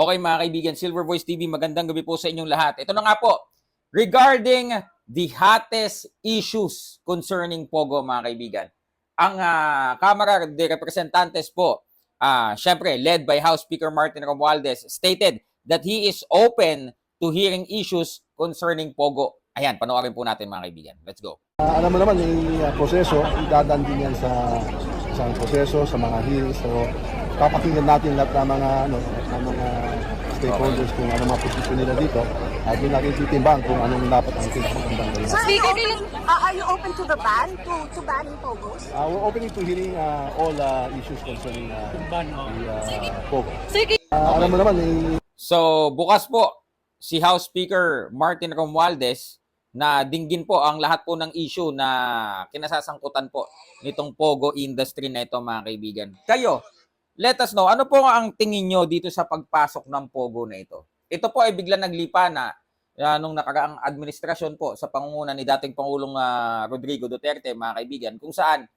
Okay mga kaibigan, Silver Voice TV, magandang gabi po sa inyong lahat. Ito na nga po, regarding the hottest issues concerning Pogo mga kaibigan. Ang ah, Kamara de Representantes po, ah syempre led by House Speaker Martin Romualdez, stated that he is open to hearing issues concerning Pogo. Ayan, panoorin po natin mga kaibigan. Let's go. Ah, alam mo naman yung uh, proseso, idadaan din yan sa isang proseso, sa mga hearings. So, papakinggan natin lahat ng mga, ano, ng mga stakeholders kung ano mga posisyon nila dito. At doon natin titimbang kung anong dapat ang pinapagandang gawin. Sir, are you, open, uh, are you open to the ban, to, to banning pogos? Uh, we're opening to hearing uh, all uh, issues concerning uh, the uh, POGO. Ah, alam mo naman, yung So, bukas po si House Speaker Martin Romualdez na dinggin po ang lahat po ng issue na kinasasangkutan po nitong Pogo industry na ito mga kaibigan. Kayo, let us know, ano po ang tingin nyo dito sa pagpasok ng Pogo na ito? Ito po ay bigla naglipa na ah, nung nakaraang administrasyon po sa pangunguna ni dating Pangulong ah, Rodrigo Duterte, mga kaibigan, kung saan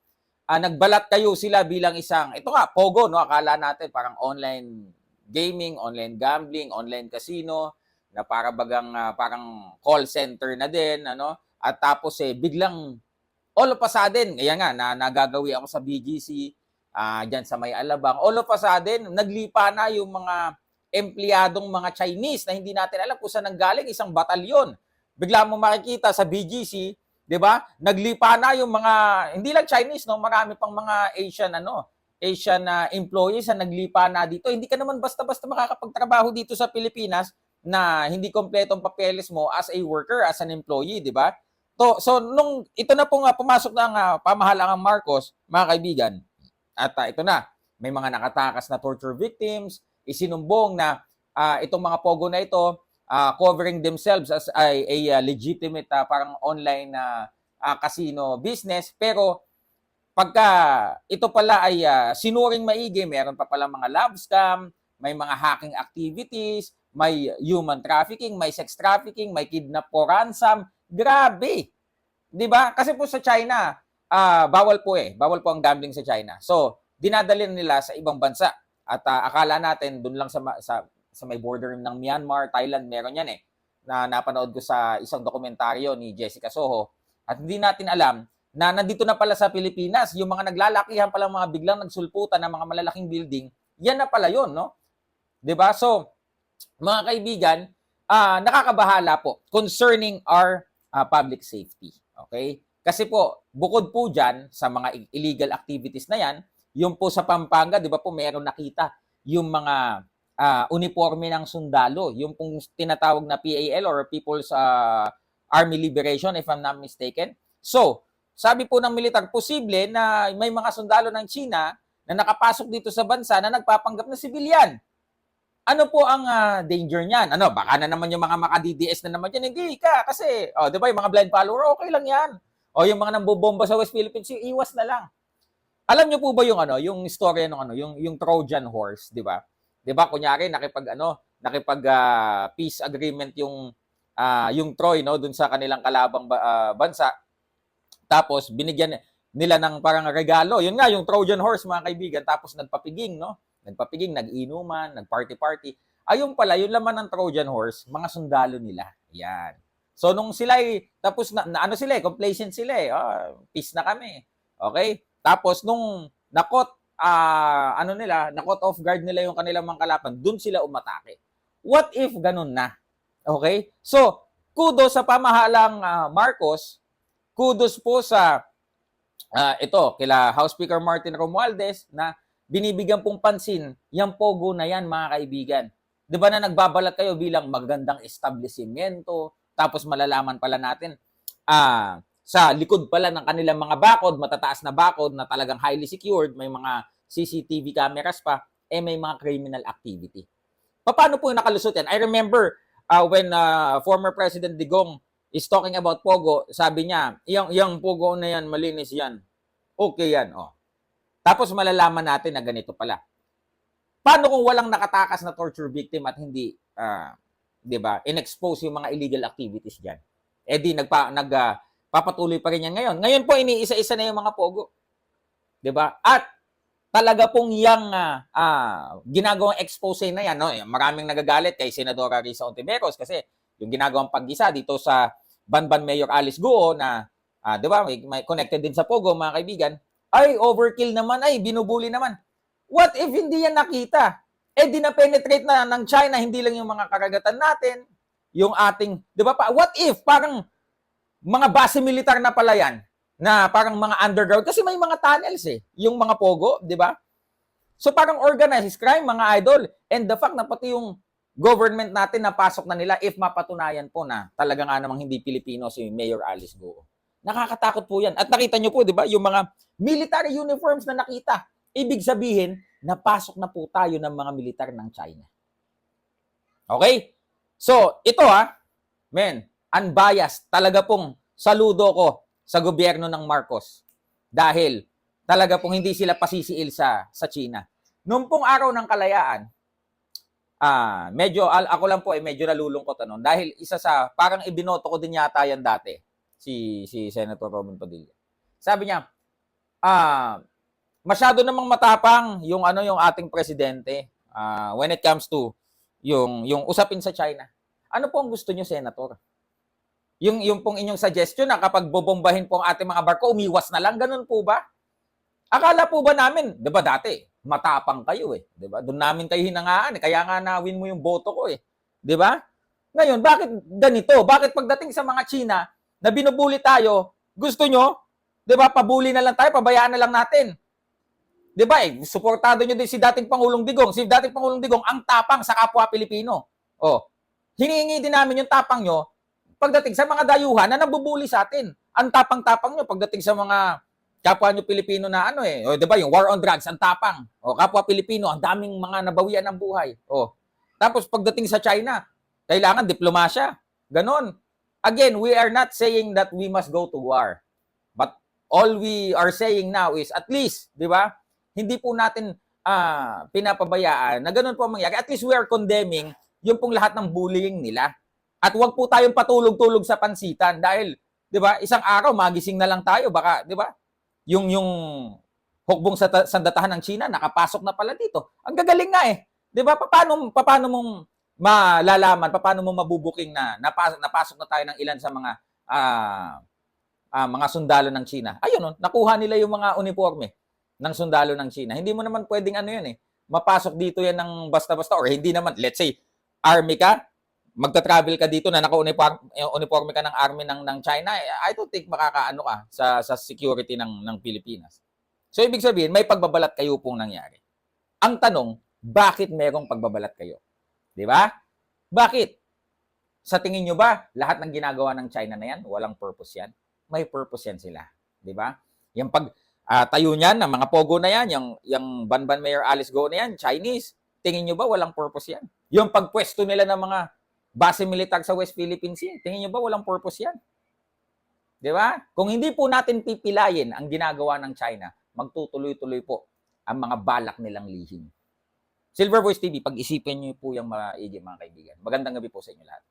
ah, nagbalat kayo sila bilang isang, ito nga, Pogo, no? akala natin parang online gaming, online gambling, online casino, na para bagang ah, parang call center na din, ano? At tapos eh biglang all of a sudden, kaya nga na nagagawi ako sa BGC ah diyan sa May Alabang. All of a sudden, naglipa na yung mga empleyadong mga Chinese na hindi natin alam kung saan nanggaling isang batalyon. Bigla mo makikita sa BGC, 'di ba? Naglipa na yung mga hindi lang Chinese, no, marami pang mga Asian ano, Asian na employees na naglipa na dito. Hindi ka naman basta-basta makakapagtrabaho dito sa Pilipinas na hindi kompletong papeles mo as a worker, as an employee, di ba? So, so nung ito na po nga pumasok ng uh, pamahalaan Marcos, mga kaibigan, at ah, ito na, may mga nakatakas na torture victims, isinumbong na ah, itong mga pogo na ito ah, covering themselves as a, a, ah, legitimate ah, parang online na ah, casino business, pero pagka ito pala ay ah, sinuring maigi, meron pa pala mga love scam, may mga hacking activities, may human trafficking, may sex trafficking, may kidnap for ransom. Grabe! 'Di ba? Kasi po sa China, ah bawal po eh. Bawal po ang gambling sa China. So, dinadali nila sa ibang bansa. At ah, akala natin doon lang sa, sa sa may border ng Myanmar, Thailand, meron yan eh. Na napanood ko sa isang dokumentaryo ni Jessica Soho. At hindi natin alam na nandito na pala sa Pilipinas, yung mga naglalakihan pala mga biglang nagsulputan ng mga malalaking building, yan na pala yun, no? 'Di ba? So, mga kaibigan, ah nakakabahala po concerning our ah, public safety. Okay? Kasi po, bukod po dyan sa mga illegal activities na yan, yung po sa Pampanga, di ba po, meron nakita yung mga ah, uniforme ng sundalo, yung pong tinatawag na PAL or People's ah, Army Liberation, if I'm not mistaken. So, sabi po ng militar, posible na may mga sundalo ng China na nakapasok dito sa bansa na nagpapanggap na sibilyan. Ano po ang ah, danger niyan? Ano, baka na naman yung mga maka-DDS na naman yan. Hindi ka, kasi, oh, di ba, yung mga blind follower, okay lang yan. O yung mga nambobomba sa West Philippines, iwas na lang. Alam niyo po ba yung ano, yung istorya ng ano, yung yung Trojan horse, di ba? 'Di ba kunyari nakipag ano, nakipag ah, peace agreement yung ah, yung Troy no dun sa kanilang kalabang ba- ah, bansa. Tapos binigyan nila ng parang regalo. Yun nga yung Trojan horse mga kaibigan. Tapos nagpapiging no. Nagpapiging, nag-inuman, nag-party-party. Ayun pala, yung laman ng Trojan horse, mga sundalo nila. Yan. So nung sila tapos na, na ano sila, eh, complacent sila eh. Ah, peace na kami. Okay? Tapos nung nakot ah ano nila, nakot off guard nila yung kanilang mga kalaban, dun sila umatake. What if ganun na? Okay? So, kudos sa pamahalang ah, Marcos, kudos po sa ah, ito, kila House Speaker Martin Romualdez na binibigyan pong pansin yung pogo na yan, mga kaibigan. 'Di ba na nagbabalat kayo bilang magandang establishmento, tapos malalaman pala natin ah sa likod pala ng kanilang mga bakod, matataas na bakod na talagang highly secured, may mga CCTV cameras pa, eh may mga criminal activity. Paano po yung nakalusot yan? I remember uh, when uh, former President Digong is talking about Pogo, sabi niya, yung, yung Pogo na yan, malinis yan. Okay yan, oh. Tapos malalaman natin na ganito pala. Paano kung walang nakatakas na torture victim at hindi, ah, 'di ba, inexpose yung mga illegal activities diyan? Eh di nagpa nag ah, papatuloy pa rin yan ngayon. Ngayon po iniisa-isa na yung mga pogo. 'Di ba? At talaga pong yang ah, ah, ginagawang expose na yan, no? maraming nagagalit kay Senadora Risa Ontiveros kasi yung ginagawang paggisa dito sa Banban Mayor Alice Guo na, ah, di ba, may, may connected din sa Pogo, mga kaibigan, ay, overkill naman, ay, binubuli naman. What if hindi yan nakita? Eh, di na-penetrate na ng China, hindi lang yung mga karagatan natin, yung ating, di ba pa, what if, parang mga base militar na pala yan, na parang mga underground, kasi may mga tunnels eh, yung mga pogo, di ba? So parang organized crime, mga idol. And the fact na pati yung government natin napasok na nila if mapatunayan po na talaga nga namang hindi Pilipino si Mayor Alice Goo. Nakakatakot po yan. At nakita nyo po, di ba, yung mga military uniforms na nakita. Ibig sabihin, napasok na po tayo ng mga militar ng China. Okay? So, ito ha, men, unbiased. Talaga pong saludo ko sa gobyerno ng Marcos. Dahil talaga pong hindi sila pasisiil sa, sa China. Noong pong araw ng kalayaan, ah, medyo, ako lang po ay medyo nalulungkot ano, dahil isa sa, parang ibinoto ko din yata yan dati, si, si Senator Robin Padilla. Sabi niya, ah, masyado namang matapang yung ano yung ating presidente ah, when it comes to yung yung usapin sa China. Ano po ang gusto niyo, Senator? Yung yung pong inyong suggestion na kapag bobombahin po ang ating mga barko, umiwas na lang, ganun po ba? Akala po ba namin, 'di ba dati, matapang kayo eh, 'di ba? Doon namin kayo hinangaan, eh. kaya nga na-win mo yung boto ko eh. 'Di ba? Ngayon, bakit ganito? Bakit pagdating sa mga China na binubuli tayo, gusto nyo, 'di ba, pabuli na lang tayo, pabayaan na lang natin. 'Di ba? Eh, suportado nyo din si dating Pangulong Digong. Si dating Pangulong Digong ang tapang sa kapwa Pilipino. Oh. Hinihingi din namin yung tapang nyo pagdating sa mga dayuhan na nabubuli sa atin. Ang tapang-tapang nyo pagdating sa mga kapwa nyo Pilipino na ano eh. O, 'di ba? Yung war on drugs, ang tapang. O, kapwa Pilipino, ang daming mga nabawian ng buhay. O. Tapos pagdating sa China, kailangan diplomasya. Ganon. Again, we are not saying that we must go to war. But all we are saying now is at least, 'di ba? Hindi po natin ah, pinapabayaan na ganun po ang mangyari. At least we are condemning yung pong lahat ng bullying nila. At huwag po tayong patulog-tulog sa pansitan dahil, 'di ba? Isang araw magising na lang tayo baka, 'di ba? Yung yung hukbong sa sandatahan ng China nakapasok na pala dito. Ang gagaling nga eh. 'Di ba? Paano paano mong malalaman, paano mo mabubuking na napasok, napasok na tayo ng ilan sa mga ah, ah, mga sundalo ng China. Ayun, oh, nakuha nila yung mga uniforme ng sundalo ng China. Hindi mo naman pwedeng ano yun eh. Mapasok dito yan ng basta-basta or hindi naman, let's say, army ka, magta-travel ka dito na naka-uniforme uniforme ka ng army ng ng China, eh, I don't think makakaano ka sa sa security ng ng Pilipinas. So ibig sabihin, may pagbabalat kayo pong nangyari. Ang tanong, bakit merong pagbabalat kayo? 'Di ba? Bakit? Sa tingin nyo ba, lahat ng ginagawa ng China na yan, walang purpose yan? May purpose yan sila. 'Di ba? Yung pag ah, tayo niyan, ng mga pogo na yan, yung, yung Banban Mayor Alice Go na yan, Chinese, tingin nyo ba walang purpose yan? Yung pagpwesto nila ng mga base militar sa West Philippine Sea, tingin nyo ba walang purpose yan? Di ba? Kung hindi po natin pipilayin ang ginagawa ng China, magtutuloy-tuloy po ang mga balak nilang lihim. Silver Voice TV, pag-isipin niyo po yung maigi mga kaibigan. Magandang gabi po sa inyo lahat.